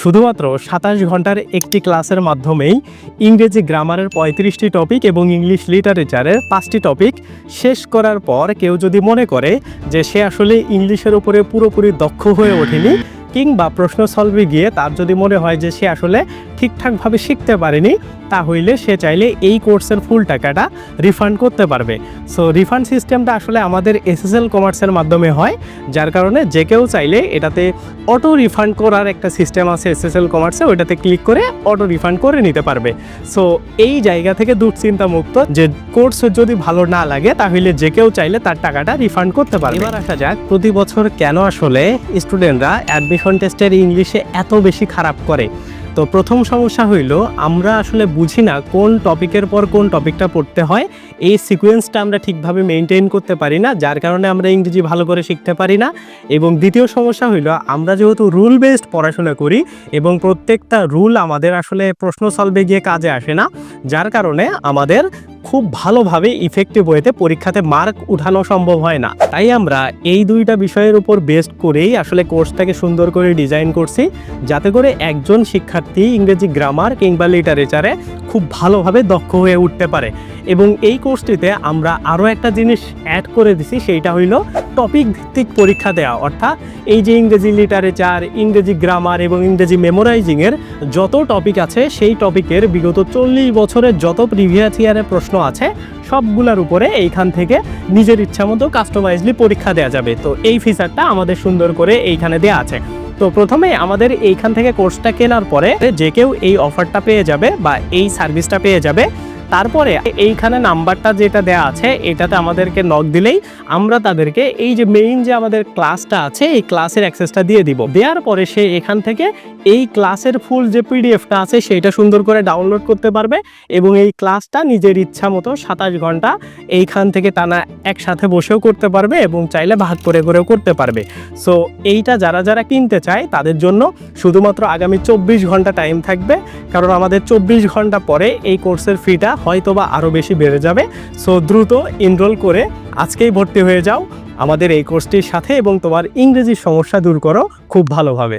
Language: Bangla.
শুধুমাত্র সাতাশ ঘণ্টার একটি ক্লাসের মাধ্যমেই ইংরেজি গ্রামারের পঁয়ত্রিশটি টপিক এবং ইংলিশ লিটারেচারের পাঁচটি টপিক শেষ করার পর কেউ যদি মনে করে যে সে আসলে ইংলিশের উপরে পুরোপুরি দক্ষ হয়ে ওঠেনি কিংবা প্রশ্ন সলভে গিয়ে তার যদি মনে হয় যে সে আসলে ঠিকঠাকভাবে শিখতে পারেনি তাহলে সে চাইলে এই কোর্সের ফুল টাকাটা রিফান্ড করতে পারবে। সো রিফান্ড সিস্টেমটা আসলে আমাদের এসএসএল কমার্সের মাধ্যমে হয়, যার কারণে যে কেউ চাইলে এটাতে অটো রিফান্ড করার একটা সিস্টেম আছে এসএসএল কমার্সে ওইটাতে ক্লিক করে অটো রিফান্ড করে নিতে পারবে। সো এই জায়গা থেকে দুশ্চিন্তা মুক্ত যে কোর্স যদি ভালো না লাগে তাহলে যে কেউ চাইলে তার টাকাটা রিফান্ড করতে পারবে। এবার আসা যাক, প্রতি বছর কেন আসলে স্টুডেন্টরা অ্যাডমিশন টেস্টের ইংলিশে এত বেশি খারাপ করে? তো প্রথম সমস্যা হইল, আমরা আসলে বুঝি না কোন টপিকের পর কোন টপিকটা পড়তে হয়। এই সিকোয়েন্সটা আমরা ঠিকভাবে মেনটেন করতে পারি না, যার কারণে আমরা ইংরেজি ভালো করে শিখতে পারি না। এবং দ্বিতীয় সমস্যা হইল, আমরা যেহেতু রুল বেসড পড়াশোনা করি এবং প্রত্যেকটা রুল আমাদের আসলে প্রশ্ন সলভে গিয়ে কাজে আসে না, যার কারণে আমাদের খুব ভালোভাবে ইফেক্টিভ ওয়েতে পরীক্ষাতে মার্ক উঠানো সম্ভব হয় না। তাই আমরা এই দুইটা বিষয়ের উপর বেস্ট করেই আসলে কোর্সটাকে সুন্দর করে ডিজাইন করছি, যাতে করে একজন শিক্ষার্থী ইংরেজি গ্রামার কিংবা লিটারেচারে খুব ভালোভাবে দক্ষ হয়ে উঠতে পারে। এবং এই কোর্সটিতে আমরা আরও একটা জিনিস অ্যাড করে দিছি, সেইটা হইল টপিক ভিত্তিক পরীক্ষা দেওয়া অর্থাৎ এই যে ইংরেজি লিটারেচার ইংরেজি গ্রামার এবং ইংরেজি মেমোরাইজিংয়ের যত টপিক আছে, সেই টপিকের বিগত চল্লিশ বছরের যত প্রিভিয়াস ইয়ারের প্রশ্ন আছে, সবগুলোর উপরে এইখান থেকে নিজের ইচ্ছা মতো কাস্টমাইজলি পরীক্ষা দেওয়া যাবে। তো এই ফিচারটা আমাদের সুন্দর করে এইখানে দেওয়া আছে। তো প্রথমে আমাদের এইখান থেকে কোর্সটা কেনার পরে যে কেউ এই অফারটা পেয়ে যাবে বা এই সার্ভিসটা পেয়ে যাবে তারপরে এইখানে নাম্বারটা যেটা দেয়া আছে, এটাতে আমাদেরকে নক দিলেই আমরা তাদেরকে এই যে মেইন যে আমাদের ক্লাসটা আছে, এই ক্লাসের অ্যাক্সেসটা দিয়ে দিব। দেওয়ার পরে সে এখান থেকে এই ক্লাসের ফুল যে পিডিএফটা আছে সেটা সুন্দর করে ডাউনলোড করতে পারবে এবং এই ক্লাসটা নিজের ইচ্ছা মতো সাতাশ ঘণ্টা এইখান থেকে টানা একসাথে বসেও করতে পারবে এবং চাইলে ভাগ করে করেও করতে পারবে। সো এইটা যারা যারা কিনতে চায়, তাদের জন্য শুধুমাত্র আগামী চব্বিশ ঘণ্টা টাইম থাকবে। কারণ আমাদের চব্বিশ ঘণ্টা পরে এই কোর্সের ফিটা হয়তোবা আরও বেশি বেড়ে যাবে। সো দ্রুত এনরোল করে আজকেই ভর্তি হয়ে যাও। আমাদের এই কোর্সটির সাথে এবং তোমার ইংরেজির সমস্যা দূর করো, খুব ভালোভাবে।